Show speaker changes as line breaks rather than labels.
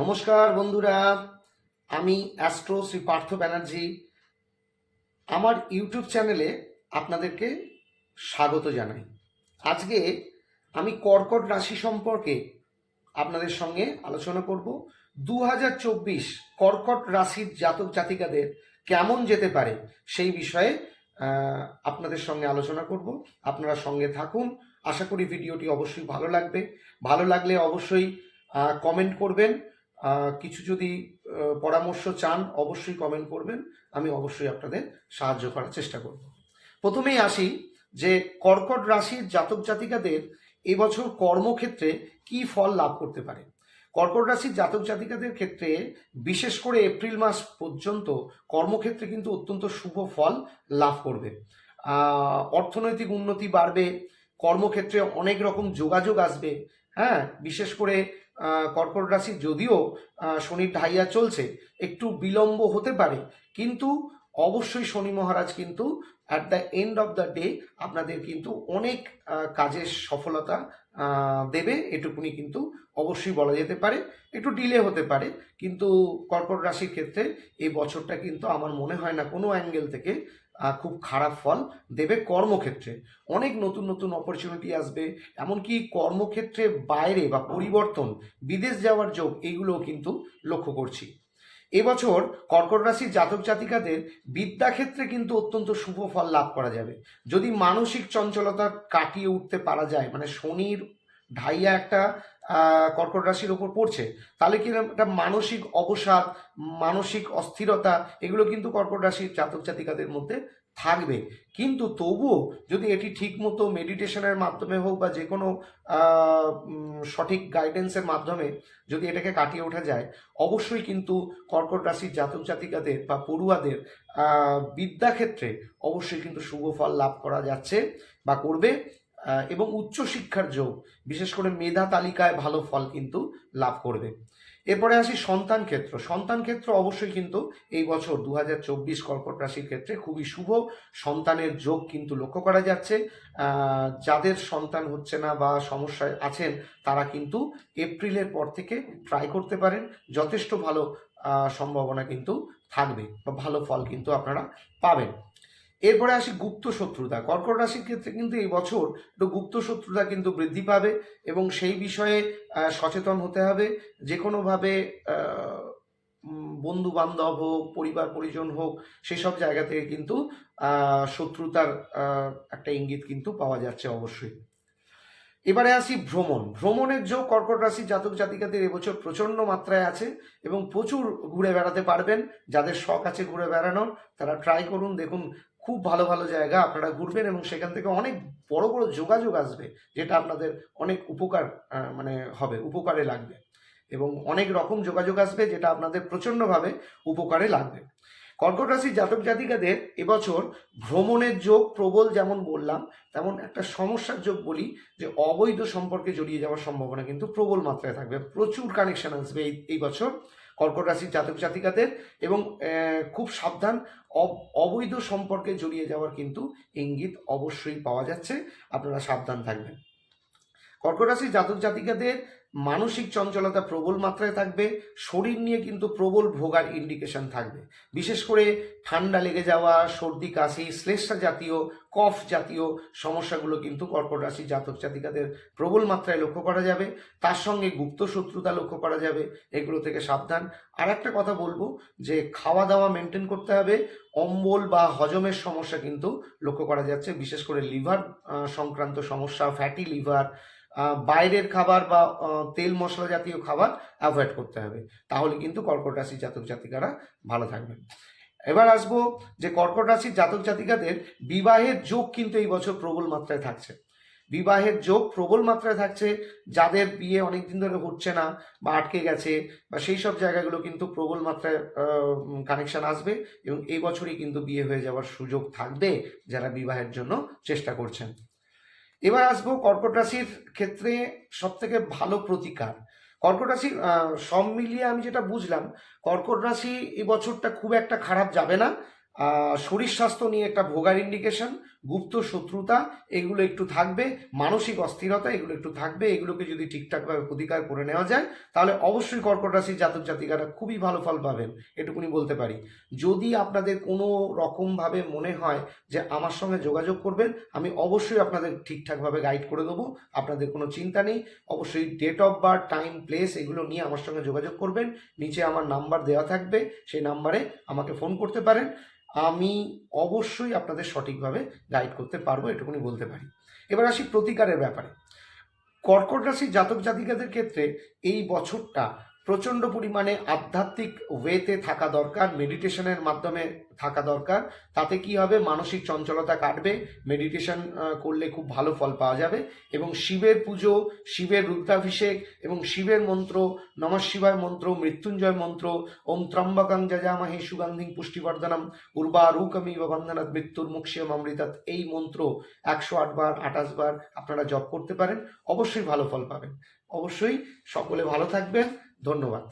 নমস্কার বন্ধুরা, আমি অ্যাস্ট্রো শ্রী পার্থ ব্যানার্জি। আমার ইউটিউব চ্যানেলে আপনাদেরকে স্বাগত জানাই। আজকে আমি কর্কট রাশি সম্পর্কে আপনাদের সঙ্গে আলোচনা করব। দু হাজার চব্বিশ কর্কট রাশির জাতক জাতিকাদের কেমন যেতে পারে সেই বিষয়ে আপনাদের সঙ্গে আলোচনা করব। আপনারা সঙ্গে থাকুন। আশা করি ভিডিওটি অবশ্যই ভালো লাগবে। ভালো লাগলে অবশ্যই কমেন্ট করবেন। কিছু যদি পরামর্শ চান, অবশ্যই কমেন্ট করবেন। আমি অবশ্যই আপনাদের সাহায্য করার চেষ্টা করব। প্রথমেই আসি যে, কর্কট রাশির জাতক জাতিকাদের এবছর কর্মক্ষেত্রে কি ফল লাভ করতে পারে? কর্কট রাশির জাতক জাতিকাদের ক্ষেত্রে বিশেষ করে এপ্রিল মাস পর্যন্ত কর্মক্ষেত্রে কিন্তু অত্যন্ত শুভ ফল লাভ করবে। অর্থনৈতিক উন্নতি বাড়বে, কর্মক্ষেত্রে অনেক রকম যোগাযোগ আসবে হ্যাঁ? বিশেষ করে কর্কট রাশি যদিও শনির ঢাইয়া চলছে, একটু বিলম্ব হতে পারে। কিন্তু অবশ্যই শনি মহারাজ কিন্তু at the end of the day আপনাদের কিন্তু অনেক কাজের সফলতা দেবে, এটুকুনি কিন্তু অবশ্যই বলা যেতে পারে। একটু ডিলে হতে পারে, কিন্তু কর্কট রাশির ক্ষেত্রে এই বছরটা কিন্তু আমার মনে হয় না কোনো অ্যাঙ্গেল থেকে খুব খারাপ ফল দেবে কর্মক্ষেত্রে। অনেক নতুন নতুন অপরচুনিটি আসবে, এমনকি কর্মক্ষেত্রে বাইরে বা পরিবর্তন, বিদেশ যাওয়ার যোগ এইগুলোও কিন্তু লক্ষ্য করছি। এবছর কর্কট রাশির জাতক জাতিকাদের বিদ্যাক্ষেত্রে কিন্তু অত্যন্ত শুভ ফল লাভ করা যাবে। যদি মানসিক চঞ্চলতা কাটিয়ে উঠতে পারা যায় মানে শনির ঢাইয়া একটা কর্কট রাশির ওপর পড়ছে, তাহলে কি একটা মানসিক অবসাদ, মানসিক অস্থিরতা, এগুলো কিন্তু কর্কট রাশির জাতক জাতিকাদের মধ্যে থাকবে। কিন্তু তবুও যদি এটি ঠিকমতো মেডিটেশনের মাধ্যমে হোক বা যে কোনো সঠিক গাইডেন্সের মাধ্যমে যদি এটাকে কাটিয়ে ওঠা যায়, অবশ্যই কিন্তু কর্কট রাশির জাতক জাতিকাদের বা পড়ুয়াদের বিদ্যাক্ষেত্রে অবশ্যই কিন্তু শুভ ফল লাভ করা যাচ্ছে বা করবে। এবং উচ্চশিক্ষার যোগ, বিশেষ করে মেধা তালিকায় ভালো ফল কিন্তু লাভ করবে। এরপরে আসি সন্তান ক্ষেত্র। সন্তান ক্ষেত্র অবশ্যই কিন্তু এই বছর দু হাজার চব্বিশ কর্কট রাশির ক্ষেত্রে খুবই শুভ। সন্তানের যোগ কিন্তু লক্ষ্য করা যাচ্ছে। যাদের সন্তান হচ্ছে না বা সমস্যায় আছেন, তারা কিন্তু এপ্রিলের পর থেকে ট্রাই করতে পারেন। যথেষ্ট ভালো সম্ভাবনা কিন্তু থাকবে বা ভালো ফল কিন্তু আপনারা পাবেন। এরপরে আসি গুপ্ত শত্রুতা। কর্কট রাশির ক্ষেত্রে কিন্তু এই বছর একটু গুপ্ত শত্রুতা কিন্তু বৃদ্ধি পাবে এবং সেই বিষয়ে সচেতন হতে হবে। যে কোনোভাবে বন্ধু বান্ধব হোক, পরিবার পরিজন হোক, সেসব জায়গা থেকে কিন্তু শত্রুতার একটা ইঙ্গিত কিন্তু পাওয়া যাচ্ছে অবশ্যই। এবারে আসি ভ্রমণ। ভ্রমণের যোগ কর্কট রাশির জাতক জাতিকাদের এবছর প্রচণ্ড মাত্রায় আছে এবং প্রচুর ঘুরে বেড়াতে পারবেন। যাদের শখ আছে ঘুরে বেড়ানোর, তারা ট্রাই করুন। দেখুন খুব ভালো ভালো জায়গা আপনারা ঘুরবেন এবং সেখান থেকে অনেক বড় বড় যোগাযোগ আসবে, যেটা আপনাদের অনেক উপকার মানে হবে, উপকারে লাগবে। এবং অনেক রকম যোগাযোগ আসবে যেটা আপনাদের প্রচণ্ডভাবে উপকারে লাগবে। কর্কট রাশির জাতক জাতিকাদের এবছর ভ্রমণের যোগ প্রবল যেমন বললাম, তেমন একটা সমস্যার যোগ বলি যে অবৈধ সম্পর্কে জড়িয়ে যাওয়ার সম্ভাবনা কিন্তু প্রবল মাত্রায় থাকবে। প্রচুর কানেকশন আসবে এই এই বছর। কর্কট রাশির জাতক জাতিকাদের এবং খুব সাবধান অব- অবৈধ সম্পর্কে জড়িয়ে যাওয়ার কিন্তু ইঙ্গিত অবশ্যই পাওয়া যাচ্ছে। আপনারা সাবধান থাকবেন। কর্কট রাশির জাতক জাতিকাদের মানসিক চঞ্চলতা প্রবল মাত্রায় থাকবে, শরীর নিয়ে কিন্তু প্রবল ভোগার ইন্ডিকেশন থাকবে। বিশেষ করে ঠান্ডা লেগে যাওয়া, সর্দি, কাশি, শ্লেষ্মা জাতীয়, কফ জাতীয় সমস্যাগুলো কিন্তু কর্কট রাশি জাতক জাতিকাদের প্রবল মাত্রায় লক্ষ্য করা যাবে। তার সঙ্গে গুপ্ত শত্রুতা লক্ষ্য করা যাবে, এগুলো থেকে সাবধান। আর একটা কথা বলব যে খাওয়া দাওয়া মেনটেন করতে হবে, অম্বল বা হজমের সমস্যা কিন্তু লক্ষ্য করা যাচ্ছে। বিশেষ করে লিভার সংক্রান্ত সমস্যা ফ্যাটি লিভার বাইরের খাবার বা তেল মশলা জাতীয় খাবার অ্যাভয়েড করতে হবে। তাহলে কিন্তু কর্কট রাশির জাতক জাতিকারা ভালো থাকবেন এবার আসব যে কর্কট রাশির জাতক জাতিকাদের বিবাহের যোগ কিন্তু এই বছর প্রবল মাত্রায় থাকছে। বিবাহের যোগ প্রবল মাত্রায় থাকছে, যাদের বিয়ে অনেকদিন ধরে হচ্ছে না বা আটকে গেছে বা সেই সব জায়গাগুলো কিন্তু প্রবল মাত্রায় কানেকশন আসবে এবং এই বছরই কিন্তু বিয়ে হয়ে যাওয়ার সুযোগ থাকবে যারা বিবাহের জন্য চেষ্টা করছেন। এবার আসব কর্কট রাশির ক্ষেত্রে সব থেকে ভালো প্রতিকার। কর্কট রাশি সব মিলিয়ে আমি যেটা বুঝলাম, কর্কট রাশি এবছরটা বছরটা খুব একটা খারাপ যাবে না। শরীর স্বাস্থ্য নিয়ে একটা ভোগার ইন্ডিকেশন গুপ্ত শত্রুতা, এগুলো একটু থাকবে, মানসিক অস্থিরতা, এগুলো একটু থাকবে, এগুলোকে যদি ঠিকঠাকভাবে প্রতিকার করে নেওয়া যায়, তাহলে অবশ্যই কর্কট রাশির জাতক জাতিকারা খুবই ভালো ফল পাবেন, এটুকুনি বলতে পারি। যদি আপনাদের কোনো রকমভাবে মনে হয় যে আমার সঙ্গে যোগাযোগ করবেন, আমি অবশ্যই আপনাদের ঠিকঠাকভাবে গাইড করে দেবো, আপনাদের কোনো চিন্তা নেই, অবশ্যই date of birth, time, place, এগুলো নিয়ে আমার সঙ্গে যোগাযোগ করবেন, নিচে আমার নাম্বার দেওয়া থাকবে, সেই নাম্বারে আমাকে ফোন করতে পারেন। আমি অবশ্যই আপনাদের সঠিকভাবে গাইড করতে পারব, এটুকুনি বলতে পারি। এবার আসি প্রতিকারের ব্যাপারে। কর্কট রাশির জাতক জাতিকাদের ক্ষেত্রে এই বছরটা প্রচণ্ড পরিমাণে আধ্যাত্মিক ওয়েতে থাকা দরকার মেডিটেশনের মাধ্যমে থাকা দরকার। তাতে কি হবে? মানসিক চঞ্চলতা কাটবে মেডিটেশন করলে খুব ভালো ফল পাওয়া যাবে। এবং শিবের পুজো, শিবের রুদ্রাভিষেক এবং শিবের মন্ত্র, নম শিবায় মন্ত্র, মৃত্যুঞ্জয় মন্ত্র, ওম ত্রম্বকং যজামহে সুগন্ধিং পুষ্টিবর্ধনম উর্বারুকমি বন্ধনাথ মৃত্যুর মুক্ষিয়ম অমৃতাত এই মন্ত্র একশো আটবার আঠাশ বার আপনারা জপ করতে পারেন। অবশ্যই ভালো ফল পাবেন। অবশ্যই সকলে ভালো থাকবেন। ধন্যবাদ।